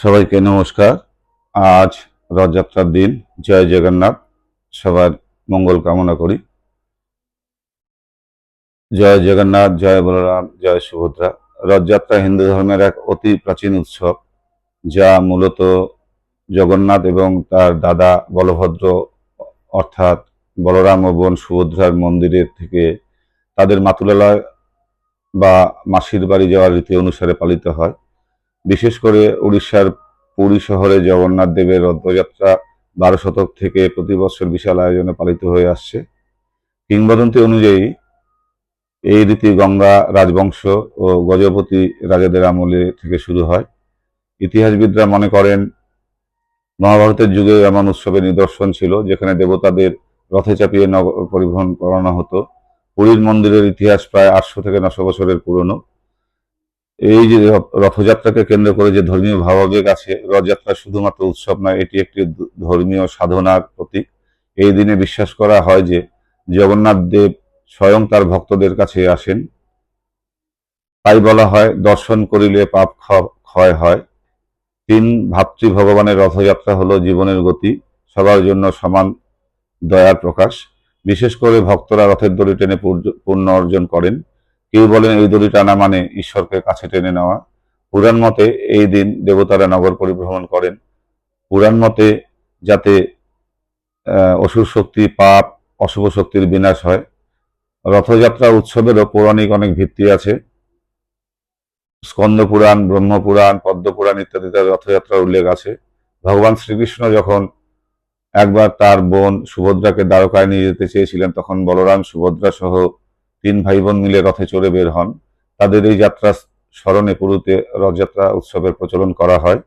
সবাইকে নমস্কার। আজ রথযাত্রার দিন। জয় জগন্নাথ। সবার মঙ্গল কামনা করি। জয় জগন্নাথ, জয় বলরাম, জয় সুভদ্রা। রথযাত্রা হিন্দু ধর্মের এক অতি প্রাচীন উৎসব, যা মূলত জগন্নাথ এবং তার দাদা বলভদ্র, অর্থাৎ বলরাম ও বোন সুভদ্রার মন্দিরের থেকে তাদের মাতুলালয় বা মাসির বাড়ি যাওয়ার রীতি অনুসারে পালিত হয়। বিশেষ করে উড়িষ্যার পুরী শহরে জগন্নাথ দেবের রথযাত্রা বারো শতক থেকে প্রতি বছর বিশাল আয়োজনে পালিত হয়ে আসছে। কিংবদন্তি অনুযায়ী, এই রীতি গঙ্গা রাজবংশ ও গজপতি রাজাদের আমলে থেকে শুরু হয়। ইতিহাসবিদরা মনে করেন, মহাভারতের যুগে এমন উৎসবের নিদর্শন ছিল, যেখানে দেবতাদের রথে চাপিয়ে নগর পরিবহন করানো হতো। পুরীর মন্দিরের ইতিহাস প্রায় আটশো থেকে নশো বছরের পুরনো। এই যে রথযাত্রাকে কেন্দ্র করে যে ধর্মীয় ভাবাবেগ আছে, রথযাত্রা শুধুমাত্র উৎসব নয়, এটি একটি ধর্মীয় সাধনার প্রতীক। এই দিনে বিশ্বাস করা হয় যে জগন্নাথ দেব স্বয়ং তার ভক্তদের কাছে আসেন। তাই বলা হয়, দর্শন করিলে পাপ ক্ষয় হয়। তিন ভাতৃ ভগবানের রথযাত্রা হলো জীবনের গতি, সবার জন্য সমান দয়ার প্রকাশ। বিশেষ করে ভক্তরা রথের দড়ি টেনে পূর্ণ অর্জন করেন। কেউ বলেন এই দড়ি টানা মানে ঈশ্বরকে কাছে টেনে নেওয়া। পুরাণ মতে এই দিন দেবতারা নগর পরিভ্রমণ করেন। পুরাণ মতে যাতে অসুর শক্তি, পাপ, অশুভ শক্তির বিনাশ হয়। রথযাত্রা উৎসবেরও পৌরাণিক অনেক ভিত্তি আছে। স্কন্দ পুরাণ ব্রহ্মপুরাণ, পদ্মপুরাণ ইত্যাদিতে রথযাত্রার উল্লেখ আছে। ভগবান শ্রীকৃষ্ণ যখন একবার তার বোন সুভদ্রাকে দ্বারকায় নিয়ে যেতে চেয়েছিলেন, তখন বলরাম সুভদ্রা সহ তিন ভাই বোন মিলে রথে চড়ে বের হন। তাদের এই যাত্রা স্মরণে পুরুতে রথযাত্রা উৎসবের প্রচলন করা হয়।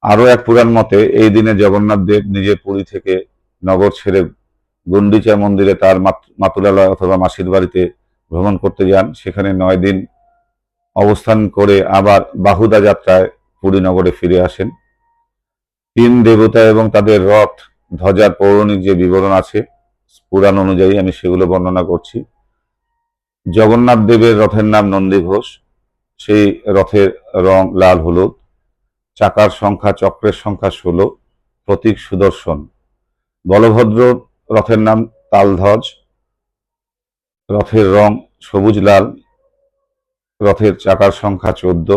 আরও এক পুরাণ মতে, এই দিনে জগন্নাথ দেব নিজে পুরী থেকে নগর ছেড়ে গুন্ডিচা মন্দিরে তার মাত- মাতুলালয় অথবা মাসির বাড়িতে ভ্রমণ করতে যান। সেখানে নয় দিন অবস্থান করে আবার বাহুদা যাত্রায় পুরী নগরে ফিরে আসেন। তিন দেবতা এবং তাদের রথ, ধ্বজার পৌরাণিক যে বিবরণ আছে, পুরাণ অনুযায়ী আমি সেগুলো বর্ণনা করছি। জগন্নাথ দেবের রথের নাম নন্দী ঘোষ। সেই রথের রং লাল হলুদ। চাকার সংখ্যা, চক্রের সংখ্যা ষোলো। প্রতীক সুদর্শন। বলভদ্র রথের নাম তালধ্বজ। রথের রং সবুজ লাল। রথের চাকার সংখ্যা চোদ্দ।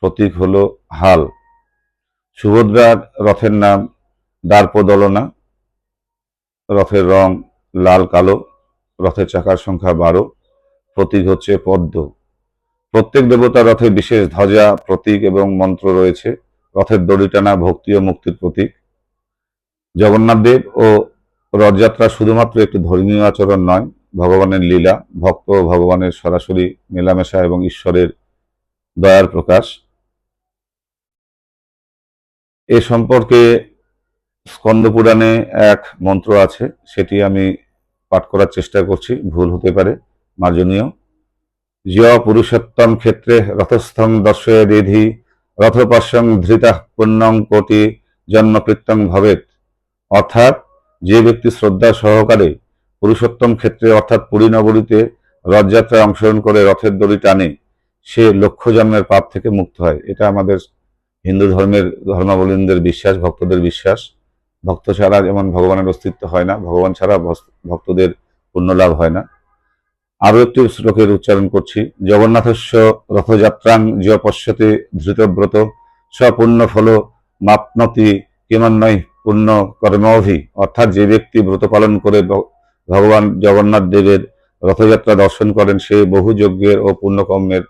প্রতীক হল হাল। সুভদ্রার রথের নাম দ্বারপদলনা। রথের রং লাল কালো। রথের চাকার সংখ্যা বারো। প্রতীক হচ্ছে পদ্ম। প্রত্যেক দেবতার রথে বিশেষ ধ্বজা, প্রতীক এবং মন্ত্র রয়েছে। রথের দড়ি টানা ভক্তি ও মুক্তির প্রতীক। জগন্নাথ দেব ও রথযাত্রা শুধুমাত্র একটি ধর্মীয় আচরণ নয়, ভগবানের লীলা, ভক্ত ও ভগবানের সরাসরি মেলামেশা এবং ঈশ্বরের দয়ার প্রকাশ। এ সম্পর্কে স্কন্দ পুরাণে এক মন্ত্র আছে, সেটি আমি পাঠ করার চেষ্টা করছি, ভুল হতে পারে। মার্জনীয়। জিয় পুরুষোত্তম ক্ষেত্রে রথস্থং দর্শয় দিধি রথপার্শ্বং ধৃতা পুণ্যং কোটি জন্মকৃত্যং ভবেত অর্থাৎ যে ব্যক্তি শ্রদ্ধা সহকারে পুরুষোত্তম ক্ষেত্রে অর্থাৎ পুরী নগরীতে রথযাত্রায় অংশগ্রহণ করে রথের দড়ি টানে, সে লক্ষ জন্মের পাপ থেকে মুক্ত হয়। এটা আমাদের হিন্দু ধর্মের ধর্মাবলম্বীদের বিশ্বাস, ভক্তদের বিশ্বাস। ভক্ত ছাড়া যেমন ভগবানের অস্তিত্ব হয় না, ভগবান ছাড়া ভক্তদের ভক্তদের পুণ্যলাভ হয় না। আরও একটি শ্লোকের উচ্চারণ করছি। জগন্নাথস্য রথযাত্রাং য পশ্যতে ধৃতব্রত স্বপুণ্য ফল মাপনতি কিমান্নয় পুণ্য কর্মভি। অর্থাৎ যে ব্যক্তি ব্রত পালন করে ভগবান জগন্নাথ দেবের রথযাত্রা দর্শন করেন, সে বহু যজ্ঞের ও পুণ্যকর্মের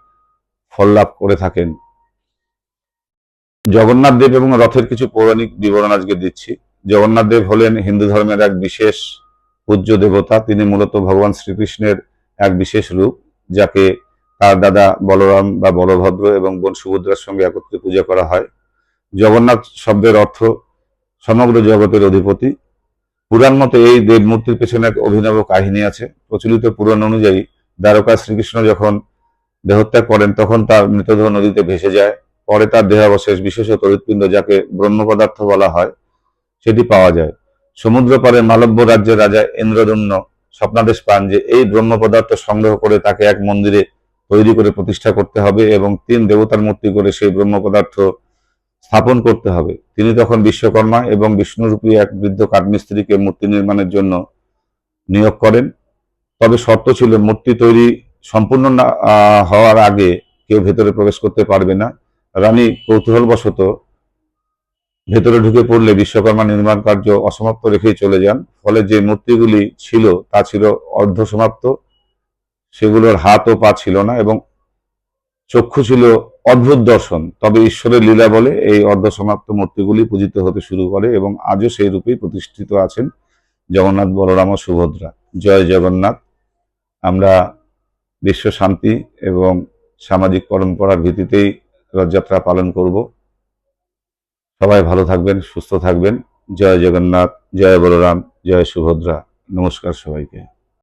ফল লাভ করে থাকেন। জগন্নাথ দেব এবং রথের কিছু পৌরাণিক বিবরণ আজকে দিচ্ছি। জগন্নাথ দেব হলেন হিন্দু ধর্মের এক বিশেষ পূজ্য দেবতা। তিনি মূলত ভগবান শ্রীকৃষ্ণের এক বিশেষ রূপ, যাকে তার দাদা বলরাম বা বলভদ্র এবং বোন সুভদ্রার সঙ্গে একত্রে পূজা করা হয়। জগন্নাথ শব্দের অর্থ সমগ্র জগতের অধিপতি। পুরাণ মতে এই দেবমূর্তির পেছনে এক অভিনব কাহিনী আছে। প্রচলিত পুরাণ অনুযায়ী দ্বারকা শ্রীকৃষ্ণ যখন দেহত্যাগ করেন, তখন তার মৃতদেহ নদীতে ভেসে যায়। পরে তার দেহাবশেষ বিশেষত হৃৎপিণ্ড যাকে ব্রহ্ম পদার্থ বলা হয়, সেটি পাওয়া যায়। সমুদ্র পারে মালব্য রাজ্যের রাজা ইন্দ্রদম্ন স্বপ্নাদেশ পান যে এই ব্রহ্ম পদার্থ সংগ্রহ করে তাকে এক মন্দিরে তৈরি করে প্রতিষ্ঠা করতে হবে এবং তিন দেবতার মূর্তি করে সেই ব্রহ্ম পদার্থ স্থাপন করতে হবে। তিনি তখন বিশ্বকর্মা এবং বিষ্ণুরূপী এক বৃদ্ধ কাঠমিস্ত্রিকে মূর্তি নির্মাণের জন্য নিয়োগ করেন। তবে শর্ত ছিল, মূর্তি তৈরি সম্পূর্ণ না হওয়ার আগে কেউ ভেতরে প্রবেশ করতে পারবে না। রানী কৌতূহলবশত ভেতরে ঢুকে পড়লে বিশ্বকর্মা নির্মাণ কার্য অসমাপ্ত রেখেই চলে যান। ফলে যে মূর্তিগুলি ছিল, তা ছিল অর্ধসমাপ্ত। সেগুলোর হাত ও পা ছিল না এবং চক্ষু ছিল অদ্ভুত দর্শন। তবে ঈশ্বরের লীলা বলে এই অর্ধসমাপ্ত মূর্তিগুলি পূজিত হতে শুরু করে এবং আজও সেই রূপেই প্রতিষ্ঠিত আছেন জগন্নাথ বলরাম ও সুভদ্রা। জয় জগন্নাথ। আমরা বিশ্ব শান্তি এবং সামাজিক পরম্পরার ভিত্তিতেই রথযাত্রা পালন করব। সবাই ভালো থাকবেন সুস্থ থাকবেন। জয় জগন্নাথ জয় বলরাম জয় সুভদ্রা। নমস্কার সবাইকে।